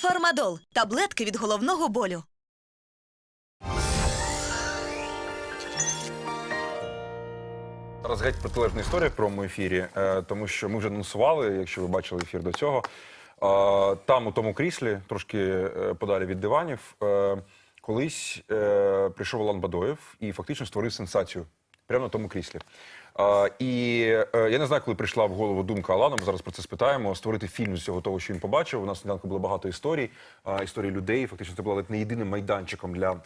Фармадол таблетки від головного болю. Зараз геть протилежна історія в прямому ефірі, е, тому що ми вже анонсували, якщо ви бачили ефір до цього. е, Там, у тому кріслі, трошки е, подалі від диванів, колись прийшов Алан Бадоєв і фактично створив сенсацію прямо на тому кріслі. Е, І е, я не знаю, коли прийшла в голову думка Алана, ми зараз про це спитаємо, створити фільм з цього того, що він побачив. У нас на сніданку було багато історій, е, історій людей. Фактично, це було не єдиним майданчиком для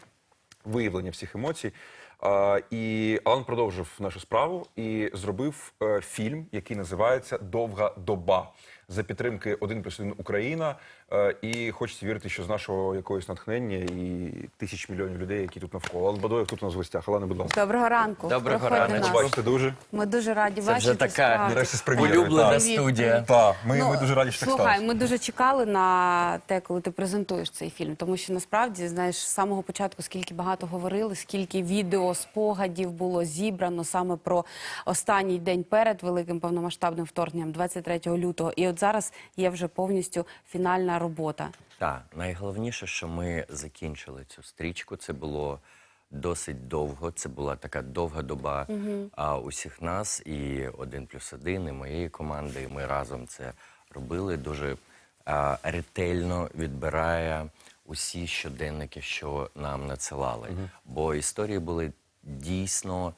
виявлення всіх емоцій. А, і Алан продовжив нашу справу і зробив е, фільм, який називається Довга доба за підтримки 1 плюс 1 Україна. Е, і хочеться вірити, що з нашого якогось натхнення і тисяч мільйонів людей, які тут навколо. Алан Бадоєв тут у нас в гостях. Алане, будь ласка. Доброго ранку. Доброго Проходьте ранку. нас. Бачите дуже. Ми дуже раді Це бачити. вже така справді. Нарешті з прем'єрою. улюблена. Привіт. студія. Так, ми, Ну, ми дуже раді, що так Слухай, сталося. ми дуже чекали на те, коли ти презентуєш цей фільм, тому що насправді, знаєш, з самого початку скільки багато говорили, скільки відео, спогадів було зібрано саме про останній день перед великим повномасштабним вторгненням, 23 лютого. І от зараз є вже повністю фінальна робота. Так, найголовніше, що ми закінчили цю стрічку. Це було досить довго. Це була така довга доба а, усіх нас, і один плюс один, і моєї команди. І ми разом це робили дуже а, ретельно відбирає усі щоденники, що нам надсилали. Бо історії були дійсно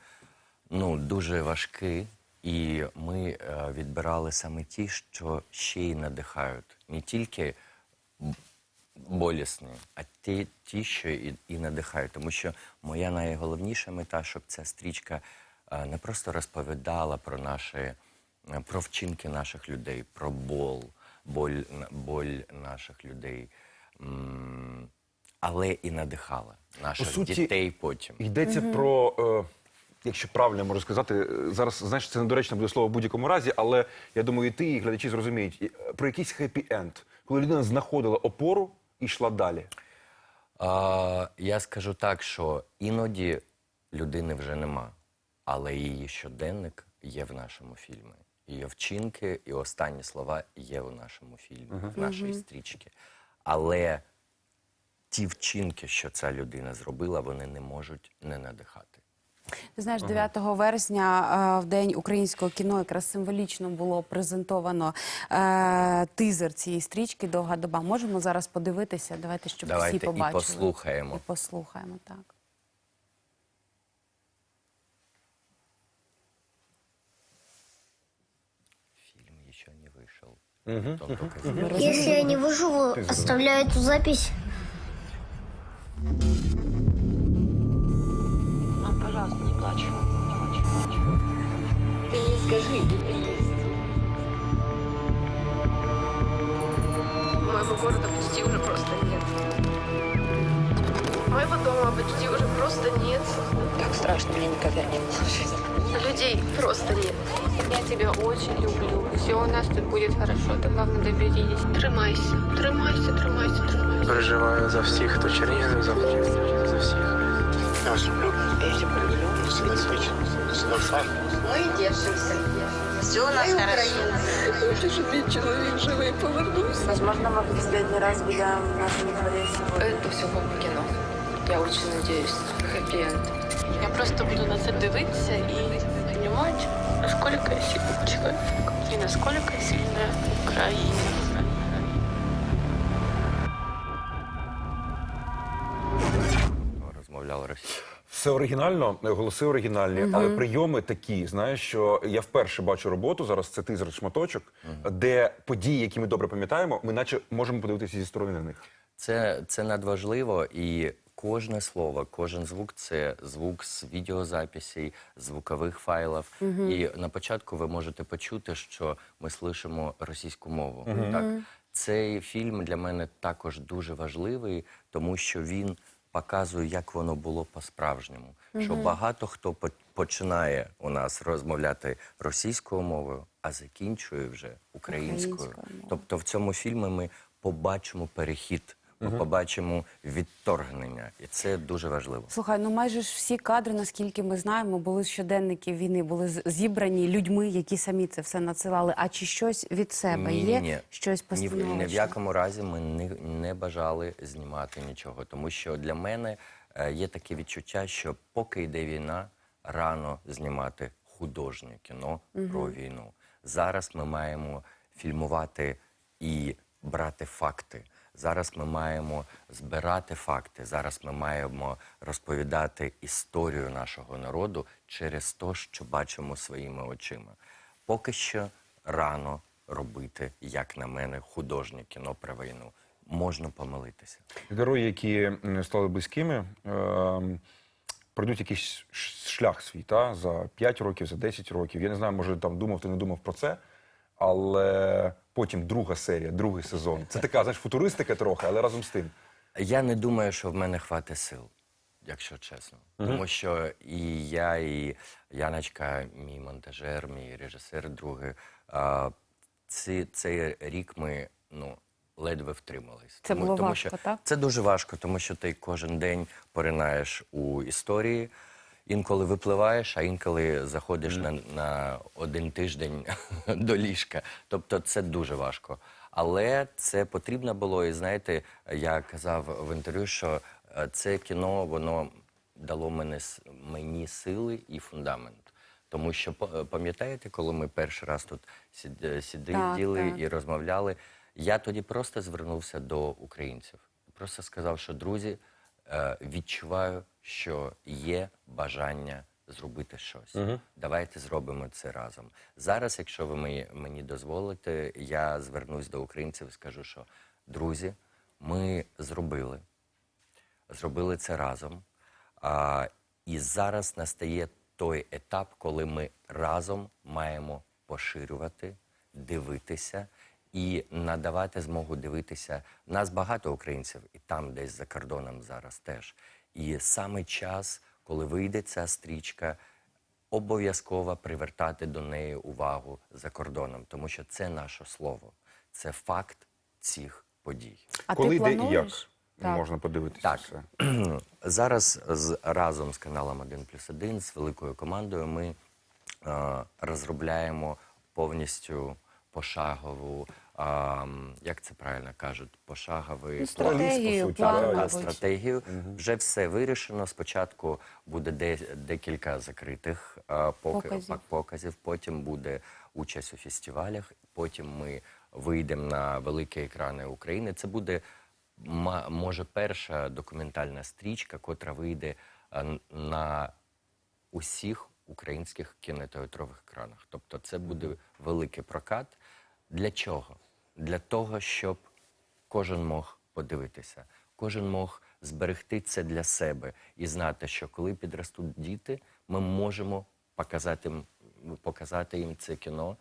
ну, дуже важкі. І ми е, відбирали саме ті, що ще й надихають. Не тільки болісні, а ті, ті що і, і надихають. Тому що моя найголовніша мета, щоб ця стрічка е, не просто розповідала про наші, е, про вчинки наших людей, про бол, боль, боль наших людей, але і надихала наших суті, дітей потім. Йдеться про, е, якщо правильно я можу сказати, зараз знаєш, це недоречно буде слово в будь-якому разі, але я думаю, і ти, і глядачі зрозуміють е, про якийсь хеппі-енд, коли людина знаходила опору і йшла далі. А, я скажу так, що іноді людини вже нема, але її щоденник є в нашому фільмі. Її вчинки і останні слова є в нашому фільмі, в нашій стрічці. Але ті вчинки, що ця людина зробила, вони не можуть не надихати. Ти знаєш, 9 вересня, е, в день українського кіно, якраз символічно було презентовано е, тизер цієї стрічки Довга доба. Можемо зараз подивитися. Давайте, щоб Давайте всі і побачили. послухаємо. І послухаємо, так. Фільм ще не вийшов. Потім показали. Если я не выживу, оставляю эту запись. пожалуйста, не плачь. Не плачь, не плачь. Ты мне скажи, где ты есть. Моего города почти уже просто нет. Моего дома почти уже просто нет. Так страшно, мне никогда не было в жизни. Людей просто нет. Я тебя очень люблю. Все у нас тут будет хорошо. Ты главное доберись. Тримайся, тримайся, тримайся, тримайся. Переживаю за всіх, хто чернігів, за, за всіх. Я вас люблю. Я тебя люблю. Мы держимся. Все у нас хорошо. Хочу, чтобы человек живой повернулся. Возможно, мы в последний раз гуляем в нашем дворе сегодня. Это все как кино. Я очень надеюсь. Хэппи-энд. Я просто буду на це дивитися і розуміти, наскільки я сильний чоловік і наскільки сильна Україна. Все оригінально, голоси оригінальні, але прийоми такі. Знаєш, що я вперше бачу роботу зараз. Це тизер шматочок, де події, які ми добре пам'ятаємо, ми наче можемо подивитися зі сторони на них. Це, це надважливо, і кожне слово, кожен звук це звук з відеозаписей, звукових файлів. І на початку ви можете почути, що ми слышимо російську мову. Так? Цей фільм для мене також дуже важливий, тому що він показує, як воно було по-справжньому. Що багато хто по- починає у нас розмовляти російською мовою, а закінчує вже українською. Українською. Тобто в цьому фільмі ми побачимо перехід Ми побачимо відторгнення, і це дуже важливо. Слухай, ну майже ж всі кадри, наскільки ми знаємо, були з щоденників війни, були зібрані людьми, які самі це все надсилали. А чи щось від себе є? Ні-ні-ні. Щось Ні, в- ні в якому разі ми не, не бажали знімати нічого, тому що для мене е, є таке відчуття, що поки йде війна, рано знімати художнє кіно про війну. Зараз ми маємо фільмувати і брати факти. Зараз ми маємо збирати факти. Зараз ми маємо розповідати історію нашого народу через те, що бачимо своїми очима. Поки що рано робити, як на мене, художнє кіно про війну. Можна помилитися. Герої, які стали близькими, ем, пройдуть якийсь шлях свій та? за 5 років, за 10 років. Я не знаю, може там думав, ти не думав про це. Але потім друга серія, другий сезон. Це така, знаєш, футуристика трохи, але разом з тим. Я не думаю, що в мене хватить сил, якщо чесно. Тому що і я, і Яночка, мій монтажер, мій режисер, другий, а, ці, цей рік ми ну, ледве втримались. Це було тому, важко, що так? Це дуже важко, тому що ти кожен день поринаєш у історії. Інколи випливаєш, а інколи заходиш на, на один тиждень до ліжка. Тобто це дуже важко. Але це потрібно було. І знаєте, я казав в інтерв'ю, що е, це кіно воно дало мене, с- мені сили і фундамент. Тому що е, пам'ятаєте, коли ми перший раз тут сід- е, сиділи і розмовляли, я тоді просто звернувся до українців. Просто сказав, що друзі, відчуваю, що є бажання зробити щось. Давайте зробимо це разом. Зараз, якщо ви мені, мені дозволите, я звернусь до українців і скажу, що друзі, ми зробили, зробили це разом. А, і зараз настає той етап, коли ми разом маємо поширювати, дивитися і надавати змогу дивитися. Нас багато українців, і там десь за кордоном зараз теж. І саме час, коли вийде ця стрічка, обов'язково привертати до неї увагу за кордоном, тому що це наше слово, це факт цих подій. А Коли ти де і як? Так. можна подивитися Так. це. Зараз з, разом з каналом 1 плюс 1, з великою командою, ми е, розробляємо повністю пошагову, е, як це правильно кажуть, пошаговий Ну, план. стратегію, план, Так, мабуть. стратегію. Вже все вирішено. Спочатку буде де, декілька закритих е, поки, Показів. пак- показів, потім буде участь у фестивалях, потім ми вийдемо на великі екрани України. Це буде ма- може перша документальна стрічка, котра вийде на усіх українських кінотеатрових екранах. Тобто це буде великий прокат. Для чого? Для того, щоб кожен мог подивитися, кожен мог зберегти це для себе і знати, що коли підростуть діти, ми можемо показати, показати їм це кіно,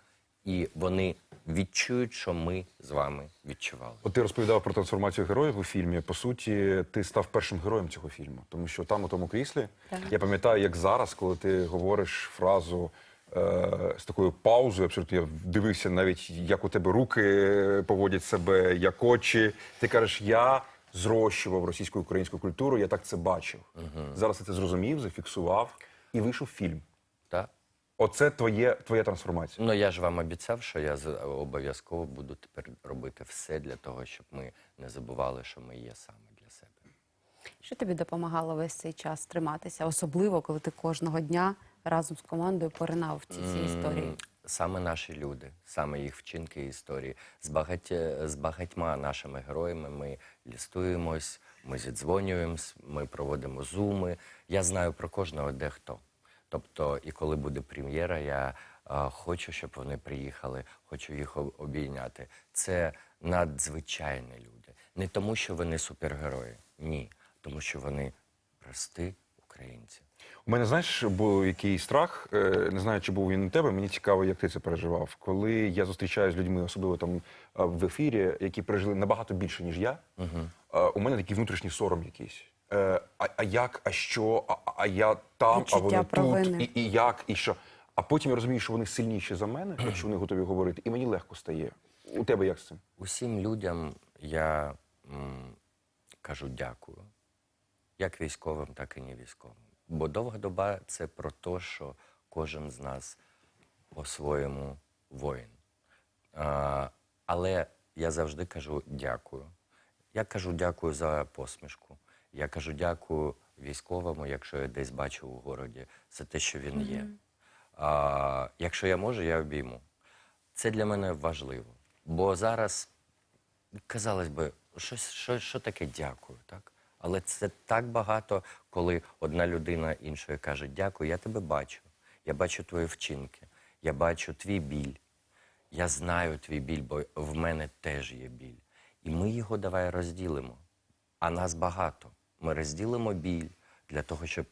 і вони відчують, що ми з вами відчували. От ти розповідав про трансформацію героїв у фільмі. По суті, ти став першим героєм цього фільму, тому що там, у тому кріслі, я пам'ятаю, як зараз, коли ти говориш фразу з такою паузою, абсолютно я дивився навіть, як у тебе руки поводять себе, як очі. Ти кажеш, я зрощував російську українську культуру, я так це бачив. Зараз я це зрозумів, зафіксував і вийшов фільм. Так? Оце твоє, твоя трансформація. Ну я ж вам обіцяв, що я обов'язково буду тепер робити все для того, щоб ми не забували, що ми є саме для себе. Що тобі допомагало весь цей час триматися, особливо коли ти кожного дня разом з командою поринав в ці всі історії? Саме наші люди, саме їх вчинки і історії. З, багаття, з багатьма нашими героями ми лістуємось, ми зідзвонюємось, ми проводимо зуми. Я знаю про кожного де хто. Тобто, і коли буде прем'єра, я е, хочу, щоб вони приїхали, хочу їх обійняти. Це надзвичайні люди. Не тому, що вони супергерої, ні, тому що вони прості українці. У мене знаєш, був який страх. е, Не знаю, чи був він у тебе. Мені цікаво, як ти це переживав. Коли я зустрічаюся з людьми, особливо там е, в ефірі, які пережили набагато більше, ніж я. е, У мене такий внутрішній сором якийсь. А, а як, а що, а, а я там, Відчуття а вони тут, і, і як, і що. А потім я розумію, що вони сильніші за мене, якщо вони готові говорити, і мені легко стає. У тебе як з цим? Усім людям я м, кажу дякую. Як військовим, так і не військовим. Бо довга доба це про те, що кожен з нас по-своєму воїн. А, але я завжди кажу дякую. Я кажу дякую за посмішку. Я кажу дякую військовому, якщо я десь бачу у городі, за те, що він є. А, якщо я можу, я обійму. Це для мене важливо. Бо зараз, казалось би, що, що, що таке дякую, так? Але це так багато, коли одна людина іншої каже: Дякую, я тебе бачу. Я бачу твої вчинки, я бачу твій біль. Я знаю твій біль, бо в мене теж є біль. І ми його давай розділимо. А нас багато. Ми розділимо біль для того, щоб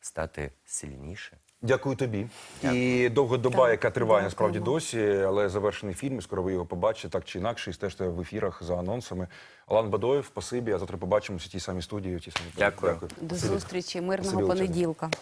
стати сильніше. Дякую тобі. І довга доба, яка триває насправді досі, але завершений фільм. і Скоро ви його побачите так чи інакше, і стежте в ефірах за анонсами. Алан Бадоєв, спасибі. А завтра побачимося в тій самій студії. В тій самій Дякую. До зустрічі, мирного Спасибі, понеділка. Так.